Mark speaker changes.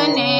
Speaker 1: बने